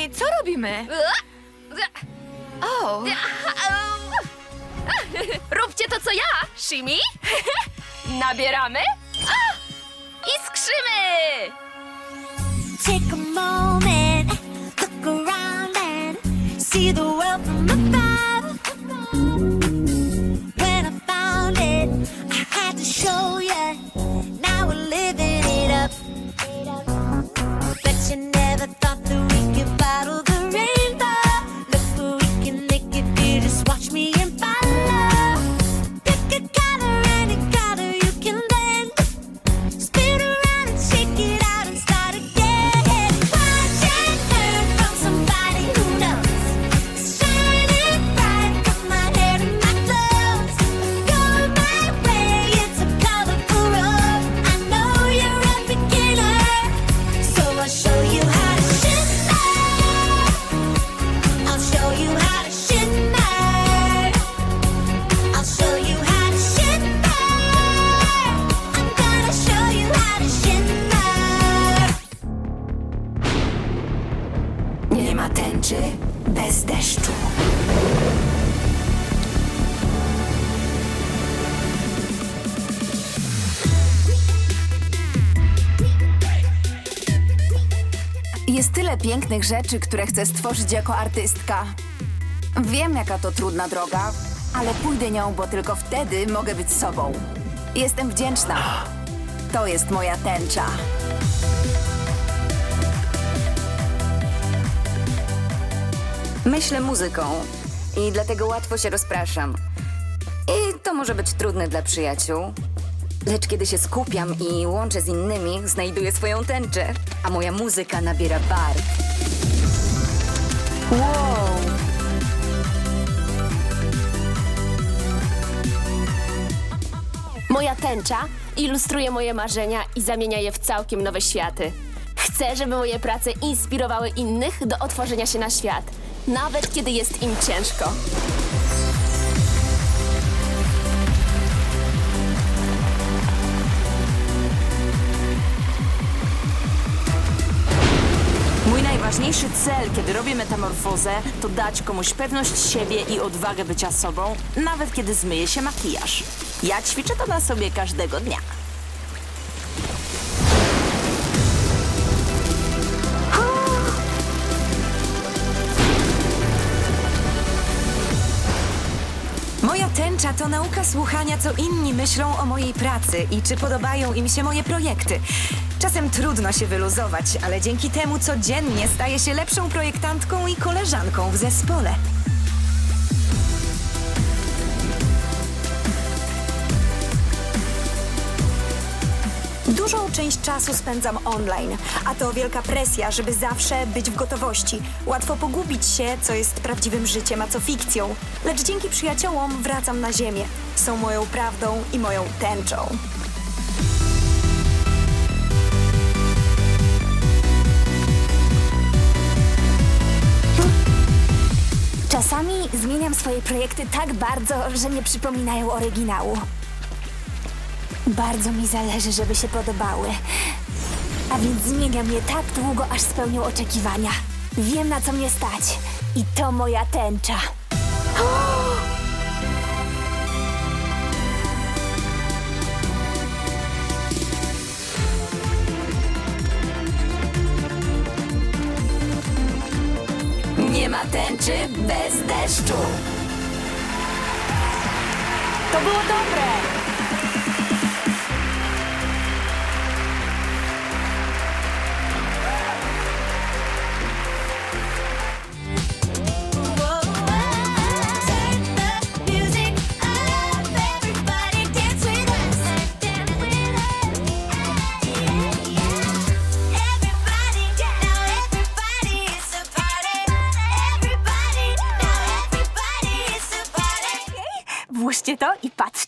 Ej, co robimy? O, Róbcie to, co ja, Shimi. Nabieramy A! i skrzymy. Take a moment, look around and see the world from above. Tyle pięknych rzeczy, które chcę stworzyć jako artystka. Wiem, jaka to trudna droga, ale pójdę nią, bo tylko wtedy mogę być sobą. Jestem wdzięczna. To jest moja tęcza. Myślę muzyką i dlatego łatwo się rozpraszam. I to może być trudne dla przyjaciół. Lecz kiedy się skupiam i łączę z innymi, znajduję swoją tęczę, a moja muzyka nabiera barw. Wow! Moja tęcza ilustruje moje marzenia i zamienia je w całkiem nowe światy. Chcę, żeby moje prace inspirowały innych do otworzenia się na świat, nawet kiedy jest im ciężko. Najważniejszy cel, kiedy robię metamorfozę, to dać komuś pewność siebie i odwagę bycia sobą, nawet kiedy zmyje się makijaż. Ja ćwiczę to na sobie każdego dnia. To nauka słuchania, co inni myślą o mojej pracy i czy podobają im się moje projekty. Czasem trudno się wyluzować, ale dzięki temu codziennie staję się lepszą projektantką i koleżanką w zespole. Dużą część czasu spędzam online, a to wielka presja, żeby zawsze być w gotowości. Łatwo pogubić się, co jest prawdziwym życiem, a co fikcją. Lecz dzięki przyjaciołom wracam na ziemię. Są moją prawdą i moją tęczą. Czasami zmieniam swoje projekty tak bardzo, że nie przypominają oryginału. Bardzo mi zależy, żeby się podobały. A więc zmieniam je tak długo, aż spełnią oczekiwania. Wiem, na co mnie stać. I to moja tęcza. Nie ma tęczy bez deszczu. To było dobre!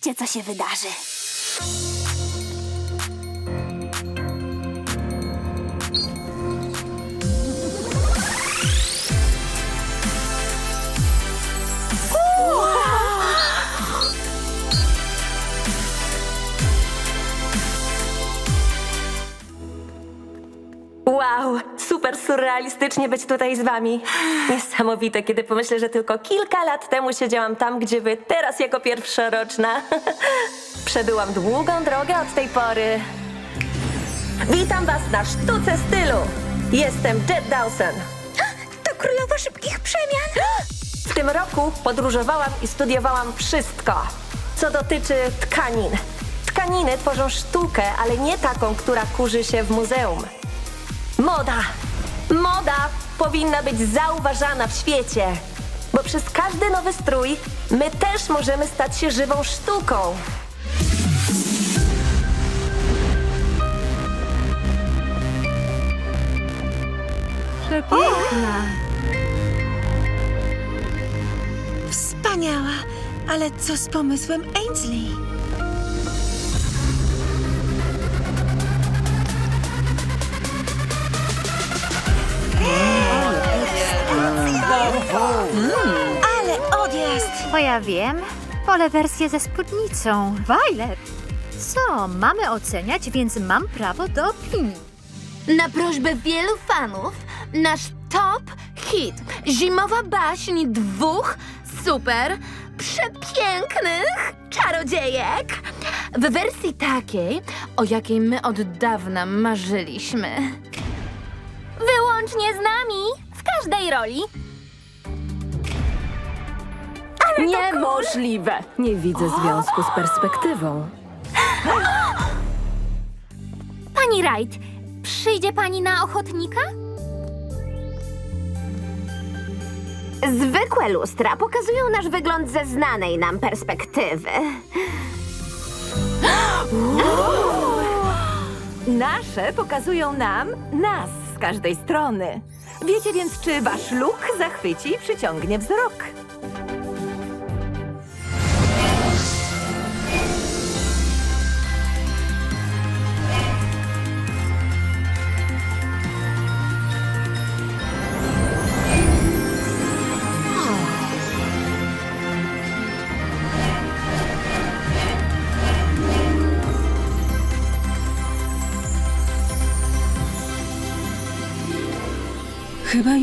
Patrzcie, co się wydarzy. Surrealistycznie być tutaj z wami. Niesamowite, kiedy pomyślę, że tylko kilka lat temu siedziałam tam, gdzie wy teraz jako pierwszoroczna. Przebyłam długą drogę od tej pory. Witam was na sztuce stylu. Jestem Jet Dawson. To królowa szybkich przemian! W tym roku podróżowałam i studiowałam wszystko, co dotyczy tkanin. Tkaniny tworzą sztukę, ale nie taką, która kurzy się w muzeum. Moda! Moda powinna być zauważana w świecie, bo przez każdy nowy strój my też możemy stać się żywą sztuką. Wspaniała, ale co z pomysłem Ainsley? Ale odjazd! Bo ja wiem. Wolę wersję ze spódnicą. Violet. Co, mamy oceniać, więc mam prawo do opinii. Na prośbę wielu fanów, nasz top hit Zimowa baśń dwóch super przepięknych czarodziejek w wersji takiej, o jakiej my od dawna marzyliśmy. Wyłącznie z nami, w każdej roli. Niemożliwe! Nie widzę związku z perspektywą. Pani Wright, przyjdzie pani na ochotnika? Zwykłe lustra pokazują nasz wygląd ze znanej nam perspektywy. Nasze pokazują nam nas z każdej strony. Wiecie więc, czy wasz look zachwyci i przyciągnie wzrok.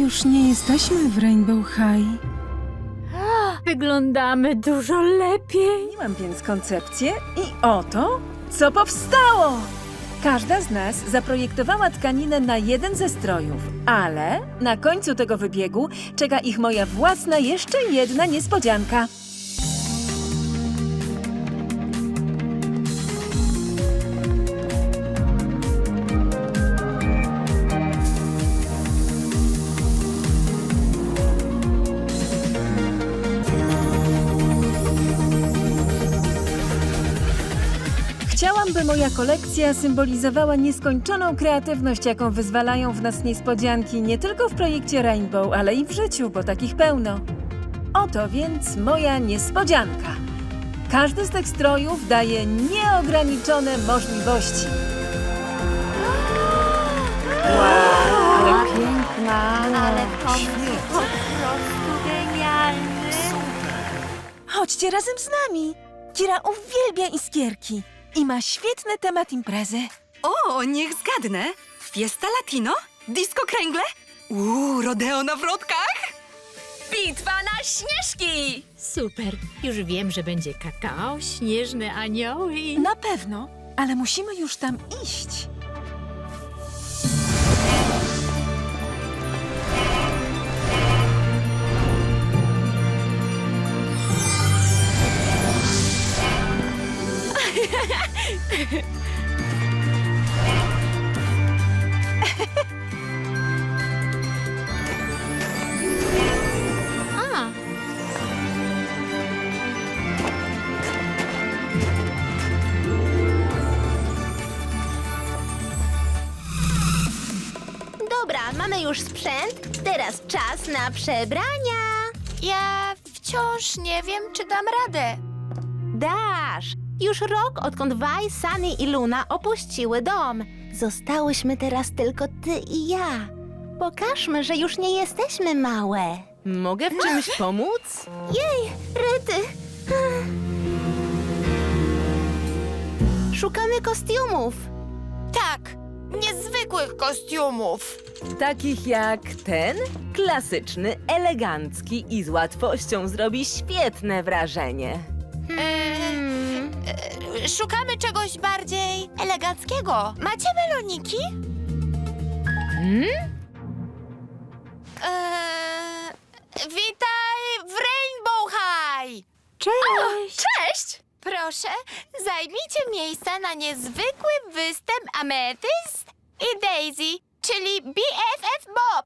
Już nie jesteśmy w Rainbow High. Wyglądamy dużo lepiej. Miałam więc koncepcję i oto, co powstało! Każda z nas zaprojektowała tkaninę na jeden ze strojów, ale na końcu tego wybiegu czeka ich moja własna jeszcze jedna niespodzianka. Moja kolekcja symbolizowała nieskończoną kreatywność, jaką wyzwalają w nas niespodzianki nie tylko w projekcie Rainbow, ale i w życiu, bo takich pełno. Oto więc moja niespodzianka. Każdy z tych strojów daje nieograniczone możliwości. Ale pomysł po prostu genialny. Chodźcie razem z nami. Kira uwielbia iskierki i ma świetny temat imprezy. O, niech zgadnę. Fiesta Latino? Disco kręgle? Uuu, rodeo na wrotkach? Bitwa na śnieżki! Super. Już wiem, że będzie kakao, śnieżne anioły i... Na pewno, ale musimy już tam iść. A, Dobra, mamy już sprzęt, teraz czas na przebrania. Ja wciąż nie wiem, czy dam radę. Dasz! Już rok, odkąd Vi, Sunny i Luna opuściły dom. Zostałyśmy teraz tylko ty i ja. Pokażmy, że już nie jesteśmy małe. Mogę w czymś pomóc? Jej, Ryty! Szukamy kostiumów. Tak, niezwykłych kostiumów. Takich jak ten, klasyczny, elegancki i z łatwością zrobi świetne wrażenie. E, Szukamy czegoś bardziej eleganckiego. Macie meloniki? Eee, witaj w Rainbow High! Cześć! cześć! Proszę, zajmijcie miejsca na niezwykły występ Amethyst i Daisy, czyli BFF Bob.